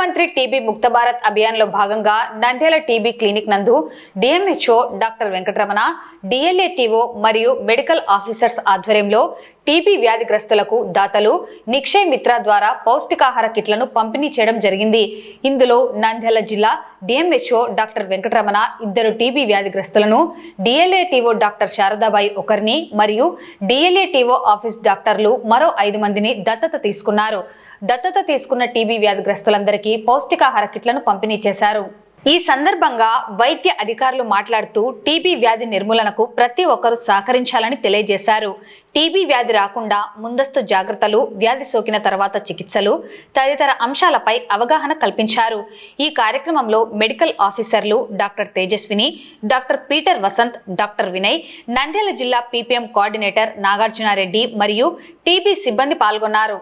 ప్రధానమంత్రి టీబీ ముక్త భారత్ అభియాన్లో భాగంగా నంద్యాల టీబీ క్లినిక్ నందు డిఎంహెచ్ఓ డాక్టర్ వెంకటరమణ డిఎల్ఏటీఓ మరియు మెడికల్ ఆఫీసర్స్ ఆధ్వర్యంలో టీబీ వ్యాధిగ్రస్తులకు దాతలు నిక్షయ్ మిత్ర ద్వారా పౌష్టికాహార కిట్లను పంపిణీ చేయడం జరిగింది. ఇందులో నంద్యాల జిల్లా డిఎంహెచ్ఓ డాక్టర్ వెంకటరమణ ఇద్దరు టీబీ వ్యాధిగ్రస్తులను డిఎల్ఏటీఓ డాక్టర్ శారదాబాయి ఒకరిని మరియు డిఎల్ఏటీఓ ఆఫీస్ డాక్టర్లు మరో ఐదు మందిని దత్తత తీసుకున్నారు. దత్తత తీసుకున్న టీబీ వ్యాధిగ్రస్తులందరికీ పౌష్టికాహార కిట్లను పంపిణీ చేశారు. ఈ సందర్భంగా వైద్య అధికారులు మాట్లాడుతూ టీబీ వ్యాధి నిర్మూలనకు ప్రతి ఒక్కరూ సహకరించాలని తెలియజేశారు. టీబీ వ్యాధి రాకుండా ముందస్తు జాగ్రత్తలు వ్యాధి సోకిన తర్వాత చికిత్సలు తదితర అంశాలపై అవగాహన కల్పించారు. ఈ కార్యక్రమంలో మెడికల్ ఆఫీసర్లు doctor Tejaswini doctor Peter Vasanth doctor Vinay Nandyal జిల్లా పీపీఎం కోఆర్డినేటర్ నాగార్జునారెడ్డి మరియు టీబీ సిబ్బంది పాల్గొన్నారు.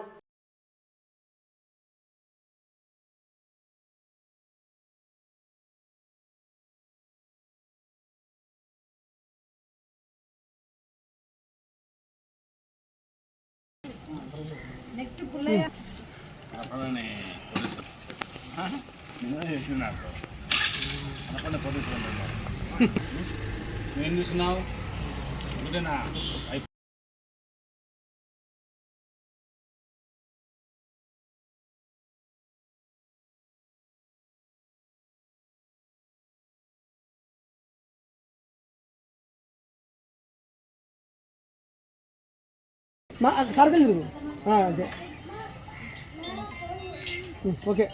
అనపడని పోలీసు. నేను చెప్పినాడు అనపడని పోలీసులు ఉన్నారు. నువ్వేం చూస్తున్నావు? ఒకటేనా అయి- మా సార్ తిరుగు. అదే. ఓకే.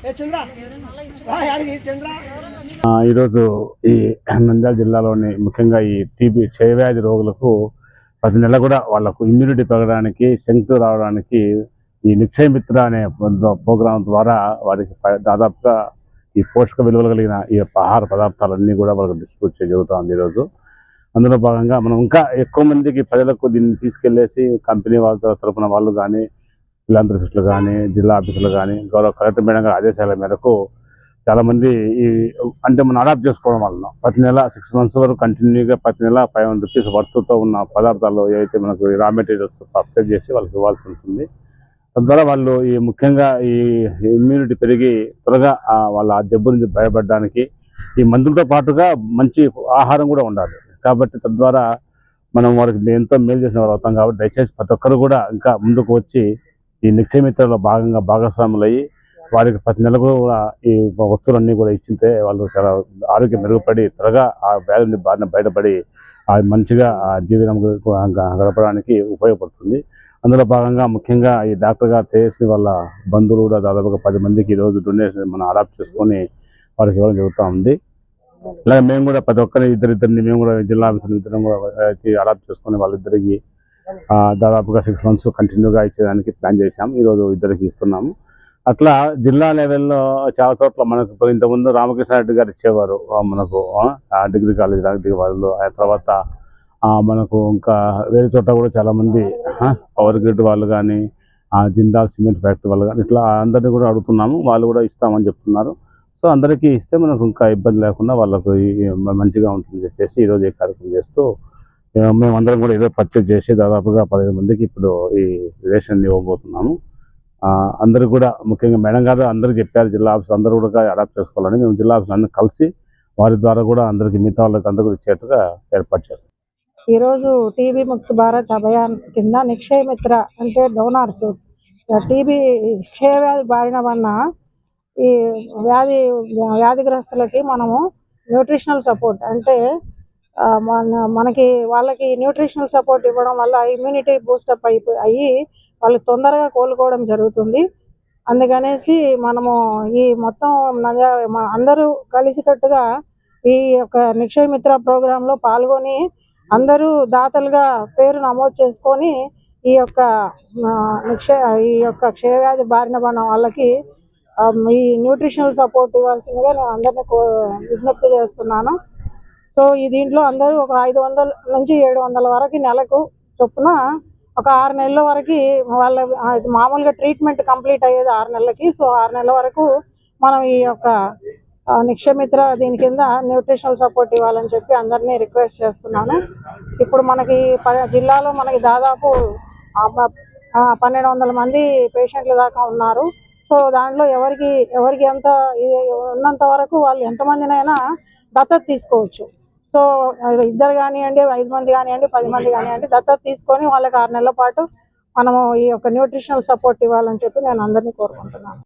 ఏ చంద్ర. రా, యాడికి చంద్ర. ఆ, ఈరోజు ఈ నంద్యాల జిల్లాలోని ముఖ్యంగా ఈ టీబీ క్షయవ్యాధి రోగులకు ప్రతి నెల కూడా వాళ్ళకు ఇమ్యూనిటీ పెరగడానికి శక్తి రావడానికి ఈ నిక్షయ మిత్ర అనే ప్రోగ్రాం ద్వారా వారికి దాదాపుగా ఈ పోషక విలువలు కలిగిన ఈ ఆహార పదార్థాలన్నీ కూడా వాళ్ళకి డిస్ట్రిబ్యూట్ చేయడం జరుగుతుంది ఈరోజు. అందులో భాగంగా మనం ఇంకా ఎక్కువ మందికి ప్రజలకు దీన్ని తీసుకెళ్ళేసి కంపెనీ వాళ్ళ తరపున వాళ్ళు కానీ ఫిలాంథ్రఫిస్టులు కానీ జిల్లా ఆఫీసులు కానీ గౌరవ కలెక్టర్ మేడం గారి ఆదేశాల మేరకు చాలామంది ఈ అంటే మనం అడాప్ట్ చేసుకోవడం వలన ప్రతి నెల సిక్స్ మంత్స్ వరకు కంటిన్యూగా ప్రతి నెల ఫైవ్ హండ్రెడ్ రూపీస్ వర్త్తో ఉన్న పదార్థాలు ఏవైతే మనకు రా మెటీరియల్స్ పర్చేజ్ చేసి వాళ్ళకి ఇవ్వాల్సి ఉంటుంది. తద్వారా వాళ్ళు ఈ ముఖ్యంగా ఈ ఇమ్యూనిటీ పెరిగి త్వరగా వాళ్ళ ఆ జబ్బు నుంచి భయపడడానికి ఈ మందులతో పాటుగా మంచి ఆహారం కూడా ఉండాలి. కాబట్టి తద్వారా మనం వారికి ఎంతో మేలు చేసిన వారు అవుతాం కాబట్టి దయచేసి ప్రతి ఒక్కరు కూడా ఇంకా ముందుకు వచ్చి ఈ నిక్షయమిత్రలో భాగంగా భాగస్వాములు అయ్యి వారికి ప్రతి నెల కూడా ఈ వస్తువులన్నీ కూడా ఇచ్చితే వాళ్ళు చాలా ఆరోగ్యం మెరుగుపడి త్వరగా ఆ వ్యాధుల బారిన బయటపడి మంచిగా ఆ జీవితం గడపడానికి ఉపయోగపడుతుంది. అందులో భాగంగా ముఖ్యంగా ఈ డాక్టర్ గారు చేసి వాళ్ళ బంధువులు కూడా దాదాపుగా పది మందికి ఈరోజు డొనేషన్ మనం అడాప్ట్ చేసుకొని వారికి ఇవ్వడం జరుగుతూ ఉంది. అలాగే మేము కూడా ప్రతి ఒక్కరి ఇద్దరిద్దరిని మేము కూడా జిల్లా ఆఫీసులు ఇద్దరం కూడా అడాప్ట్ చేసుకుని వాళ్ళిద్దరికి దాదాపుగా సిక్స్ మంత్స్ కంటిన్యూగా ఇచ్చేదానికి ప్లాన్ చేశాం ఈరోజు ఇద్దరికి ఇస్తున్నాము. అట్లా జిల్లా లెవెల్లో చాలా చోట్ల మనకు ఇప్పుడు ఇంతకుముందు రామకృష్ణారెడ్డి గారు ఇచ్చేవారు మనకు డిగ్రీ కాలేజ్ డిగ్రీ వాళ్ళు ఆ తర్వాత మనకు ఇంకా వేరే చోట కూడా చాలామంది పవర్ గ్రిడ్ వాళ్ళు కానీ జిందాల్ సిమెంట్ ఫ్యాక్టరీ వాళ్ళు కానీ ఇట్లా అందరినీ కూడా అడుగుతున్నాము. వాళ్ళు కూడా ఇస్తామని చెప్తున్నారు. సో అందరికీ ఇస్తే మనకు ఇంకా ఇబ్బంది లేకుండా వాళ్ళకు మంచిగా ఉంటుందని చెప్పేసి ఈరోజు ఈ కార్యక్రమం చేస్తూ మేమందరం కూడా ఏదో పర్చేజ్ చేసి దాదాపుగా పదిహేను మందికి ఇప్పుడు ఈ రేషన్ ఇవ్వబోతున్నాము. ఆ, అందరూ కూడా ముఖ్యంగా మేడం గారు అందరూ చెప్పారు జిల్లా ఆఫీస్ అందరూ కూడా అడాప్ట్ చేసుకోవాలని. మేము జిల్లా ఆఫీస్ అందరూ కలిసి వారి ద్వారా కూడా అందరికీ మిగతా వాళ్ళకి అందరూ ఇచ్చేట్టుగా ఏర్పాటు చేస్తాం. ఈరోజు టీబీ ముక్తి భారత్ అభియాన్ కింద నిక్షయ మిత్ర అంటే డోనార్స్. టీబీ క్షయవ్యాధి బారిన వల్ల ఈ వ్యాధి వ్యాధిగ్రస్తులకి మనము న్యూట్రిషనల్ సపోర్ట్ అంటే ఆ, మన మనకి వాళ్ళకి న్యూట్రిషనల్ సపోర్ట్ ఇవ్వడం వల్ల ఇమ్యూనిటీ బూస్టప్ అయిపోయి అయ్యి వాళ్ళు తొందరగా కోలుకోవడం జరుగుతుంది. అందుకనేసి మనము ఈ మొత్తం అందరూ కలిసికట్టుగా ఈ యొక్క నిక్షయ మిత్ర ప్రోగ్రాంలో పాల్గొని అందరూ దాతలుగా పేరు నమోదు చేసుకొని ఈ యొక్క నిక్షయ నిక్ష ఈ యొక్క క్షయవ్యాధి బారిన పడిన వాళ్ళకి ఈ న్యూట్రిషనల్ సపోర్ట్ ఇవ్వాల్సిందిగా నేను అందరినీ విజ్ఞప్తి చేస్తున్నాను. సో ఈ దీంట్లో అందరూ ఒక ఐదు వందల నుంచి ఏడు వందల వరకు నెలకు చొప్పున ఒక ఆరు నెలల వరకు వాళ్ళ మామూలుగా ట్రీట్మెంట్ కంప్లీట్ అయ్యేది ఆరు నెలలకి. సో ఆరు నెలల వరకు మనం ఈ యొక్క నిక్షమిత్ర దీని కింద న్యూట్రిషనల్ సపోర్ట్ ఇవ్వాలని చెప్పి అందరినీ రిక్వెస్ట్ చేస్తున్నాను. ఇప్పుడు మనకి ప- జిల్లాలో మనకి దాదాపు పన్నెండు వందల మంది పేషెంట్ల దాకా ఉన్నారు. సో దాంట్లో ఎవరికి ఎవరికి ఎంత ఇది ఉన్నంత వరకు వాళ్ళు ఎంతమందినైనా దత్తత తీసుకోవచ్చు. సో ఇద్దరు కానివ్వండి ఐదు మంది కానివ్వండి పది మంది కానివ్వండి దత్తత తీసుకొని వాళ్ళకి ఆరు నెలల పాటు మనము ఈ యొక్క న్యూట్రిషనల్ సపోర్ట్ ఇవ్వాలని చెప్పి నేను అందరినీ కోరుకుంటున్నాను.